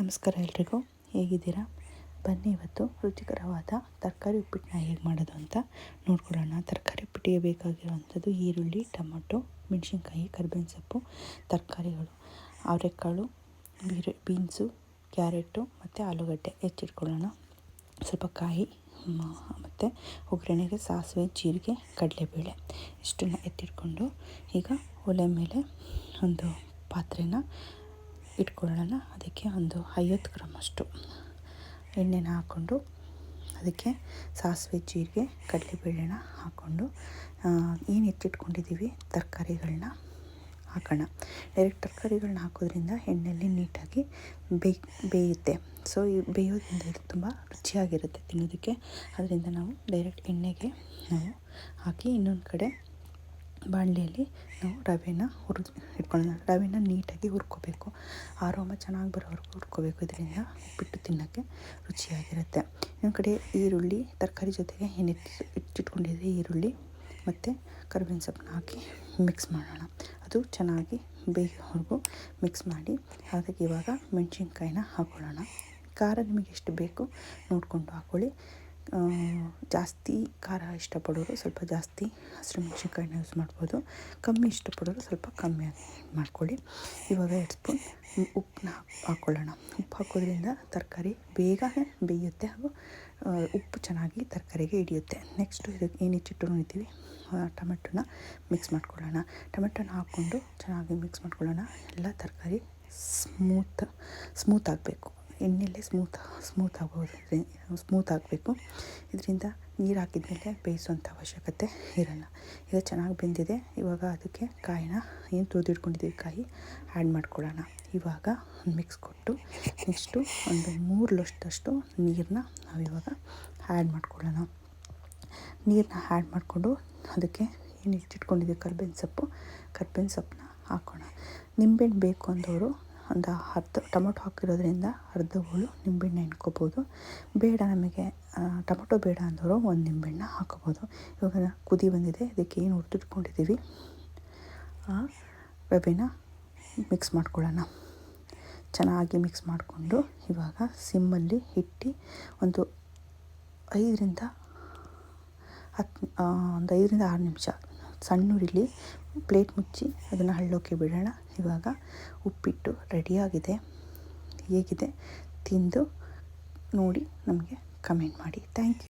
ನಮಸ್ಕಾರ ಎಲ್ರಿಗೂ, ಹೇಗಿದ್ದೀರಾ? ಬನ್ನಿ ಇವತ್ತು ರುಚಿಕರವಾದ ತರಕಾರಿ ಉಪ್ಪಿಟ್ಟನ್ನ ಹೇಗೆ ಮಾಡೋದು ಅಂತ ನೋಡ್ಕೊಳ್ಳೋಣ. ತರಕಾರಿ ಉಪ್ಪಿಟ್ಟಿಗೆ ಬೇಕಾಗಿರುವಂಥದ್ದು ಈರುಳ್ಳಿ, ಟೊಮೊಟೊ, ಮೆಣಸಿನ್ಕಾಯಿ, ಕರ್ಬೇವಿನ ಸೊಪ್ಪು, ತರಕಾರಿಗಳು, ಅವರೆಕಾಳು, ಬೀರೆ, ಬೀನ್ಸು, ಕ್ಯಾರೆಟು ಮತ್ತು ಆಲೂಗಡ್ಡೆ. ಹೆಚ್ಚಿಟ್ಕೊಳ್ಳೋಣ. ಸ್ವಲ್ಪ ಕಾಯಿ ಮತ್ತು ಒಗ್ಗರಣೆಗೆ ಸಾಸಿವೆ, ಜೀರಿಗೆ, ಕಡಲೆಬೇಳೆ ಇಷ್ಟನ್ನು ಎತ್ತಿಟ್ಕೊಂಡು ಈಗ ಒಲೆ ಮೇಲೆ ಒಂದು ಪಾತ್ರೆನ ಇಟ್ಕೊಳ್ಳೋಣ. ಅದಕ್ಕೆ ಒಂದು ಐವತ್ತು ಗ್ರಾಮಷ್ಟು ಎಣ್ಣೆನ ಹಾಕ್ಕೊಂಡು ಅದಕ್ಕೆ ಸಾಸಿವೆ, ಜೀರಿಗೆ, ಕಡಲೆಬೇಳೆನ ಹಾಕ್ಕೊಂಡು ಏನು ಎತ್ತಿಟ್ಕೊಂಡಿದ್ದೀವಿ ತರಕಾರಿಗಳನ್ನ ಹಾಕೋಣ. ಡೈರೆಕ್ಟ್ ತರಕಾರಿಗಳನ್ನ ಹಾಕೋದ್ರಿಂದ ಎಣ್ಣೆಯಲ್ಲಿ ನೀಟಾಗಿ ಬೇಯ್ ಬೇಯುತ್ತೆ. ಸೊ ಈ ಬೇಯೋದ್ರಿಂದ ಇದು ತುಂಬ ರುಚಿಯಾಗಿರುತ್ತೆ ತಿನ್ನೋದಕ್ಕೆ. ಅದರಿಂದ ನಾವು ಡೈರೆಕ್ಟ್ ಎಣ್ಣೆಗೆ ನಾವು ಹಾಕಿ ಇನ್ನೊಂದು ಕಡೆ ಬಾಣಲೆಯಲ್ಲಿ ನಾವು ರವೆನ ಹುರಿದು ಇಟ್ಕೊಳ್ಳೋಣ ರವೆನ ನೀಟಾಗಿ ಹುರ್ಕೋಬೇಕು. ಆರೋಮ ಚೆನ್ನಾಗಿ ಬರೋವರೆಗೂ ಹುರ್ಕೋಬೇಕು. ಇದರಿಂದ ಉಪ್ಪಿಟ್ಟು ತಿನ್ನೋಕ್ಕೆ ರುಚಿಯಾಗಿರುತ್ತೆ. ಇನ್ನೊಂದು ಕಡೆ ಈರುಳ್ಳಿ, ತರಕಾರಿ ಜೊತೆಗೆ ಏನು ಇಟ್ಟಿಟ್ಕೊಂಡಿದ್ದೆ ಈರುಳ್ಳಿ ಮತ್ತು ಕರಿಬೇವಿನ ಸೊಪ್ಪನ್ನ ಹಾಕಿ ಮಿಕ್ಸ್ ಮಾಡೋಣ. ಅದು ಚೆನ್ನಾಗಿ ಬೇಯೋವರೆಗೂ ಮಿಕ್ಸ್ ಮಾಡಿ ಅದಕ್ಕೆ ಇವಾಗ ಮೆಣಸಿನ್ಕಾಯಿನ ಹಾಕ್ಕೊಳ್ಳೋಣ ಖಾರ ನಿಮಗೆ ಎಷ್ಟು ಬೇಕು ನೋಡಿಕೊಂಡು ಹಾಕ್ಕೊಳ್ಳಿ ಜಾಸ್ತಿ ಖಾರ ಇಷ್ಟಪಡೋರು ಸ್ವಲ್ಪ ಜಾಸ್ತಿ ಹಸಿರು ಮೆಣಸಿನ್ಕಾಯಿನ ಯೂಸ್ ಮಾಡ್ಬೋದು. ಕಮ್ಮಿ ಇಷ್ಟಪಡೋರು ಸ್ವಲ್ಪ ಕಮ್ಮಿ ಮಾಡ್ಕೊಳ್ಳಿ. ಇವಾಗ ಎರಡು ಸ್ಪೂನ್ ಉಪ್ಪನ್ನ ಹಾಕ್ಕೊಳ್ಳೋಣ ಉಪ್ಪು ಹಾಕೋದ್ರಿಂದ ತರಕಾರಿ ಬೇಗ ಬೇಯುತ್ತೆ ಹಾಗೂ ಉಪ್ಪು ಚೆನ್ನಾಗಿ ತರಕಾರಿಗೆ ಹಿಡಿಯುತ್ತೆ. ನೆಕ್ಸ್ಟು ಇದಕ್ಕೆ ಏನು ಹೆಚ್ಚಿಟ್ಕೊಂಡಿದ್ದೀವಿ ಟೊಮೆಟೊನ ಮಿಕ್ಸ್ ಮಾಡ್ಕೊಳ್ಳೋಣ. ಟೊಮೆಟೊನ ಹಾಕ್ಕೊಂಡು ಚೆನ್ನಾಗಿ ಮಿಕ್ಸ್ ಮಾಡ್ಕೊಳ್ಳೋಣ. ಎಲ್ಲ ತರಕಾರಿ ಸ್ಮೂತ್ ಸ್ಮೂತ್ ಆಗಬೇಕು. ಎಣ್ಣೆಲೆ ಸ್ಮೂತ್ ಸ್ಮೂತ್ ಆಗೋದು ಸ್ಮೂತ್ ಆಗಬೇಕು. ಇದರಿಂದ ನೀರು ಹಾಕಿದ್ಮೇಲೆ ಬೇಯಿಸುವಂಥ ಅವಶ್ಯಕತೆ ಇರಲ್ಲ. ಈಗ ಚೆನ್ನಾಗಿ ಬೆಂದಿದೆ. ಇವಾಗ ಅದಕ್ಕೆ ಕಾಯಿನ ಏನು ತುರಿದಿಟ್ಕೊಂಡಿದ್ದೀವಿ ಕಾಯಿ ಆ್ಯಡ್ ಮಾಡ್ಕೊಳ್ಳೋಣ. ಇವಾಗ ಮಿಕ್ಸ್ ಕೊಟ್ಟು ನೆಕ್ಸ್ಟು ಒಂದು ಮೂರು ಲೋಷ್ಟಷ್ಟು ನೀರನ್ನ ನಾವು ಇವಾಗ ಆ್ಯಡ್ ಮಾಡ್ಕೊಳ್ಳೋಣ. ನೀರನ್ನ ಆ್ಯಡ್ ಮಾಡಿಕೊಂಡು ಅದಕ್ಕೆ ಏನು ಇಟ್ಟಿಟ್ಕೊಂಡಿದ್ದೀವಿ? ಕರ್ಬೇವಿನ ಸೊಪ್ಪು. ಕರ್ಬೇವಿನ ಸೊಪ್ಪನ್ನ ಹಾಕೋಣ. ನಿಂಬೆಹಣ್ಣು ಬೇಕು ಅಂದವರು ಒಂದು ಅರ್ಧ ಟೊಮೊಟೊ ಹಾಕಿರೋದ್ರಿಂದ ಅರ್ಧ ಹೋಳು ನಿಂಬೆಹಣ್ಣು ಹಿಂಡ್ಕೊಬೋದು ಬೇಡ ನಮಗೆ ಟೊಮೊಟೊ ಬೇಡ ಅಂದವರು ಒಂದು ನಿಂಬೆಹಣ್ಣು ಹಾಕೋಬೋದು. ಇವಾಗ ಕುದಿ ಬಂದಿದೆ, ಇದಕ್ಕೆ ಏನು ಹುರಿದಿಟ್ಕೊಂಡಿದ್ದೀವಿ ಆ, ರವೆನ ಮಿಕ್ಸ್ ಮಾಡ್ಕೊಳ್ಳೋಣ. ಚೆನ್ನಾಗಿ ಮಿಕ್ಸ್ ಮಾಡಿಕೊಂಡು ಇವಾಗ ಸಿಮ್ಮಲ್ಲಿ ಇಟ್ಟು ಒಂದು ಐದರಿಂದ ಹತ್ತು ಒಂದು ಐದರಿಂದ ಆರು ನಿಮಿಷ ಸಣ್ಣ ಉರಿಲಿ ಪ್ಲೇಟ್ ಮುಚ್ಚಿ ಅದನ್ನು ಹಳ್ಳೋಕೆ ಬಿಡೋಣ. ಇವಾಗ ಉಪ್ಪಿಟ್ಟು ರೆಡಿಯಾಗಿದೆ. ಹೇಗಿದೆ? ತಿಂದು ನೋಡಿ ನಮಗೆ ಕಮೆಂಟ್ ಮಾಡಿ. Thank you.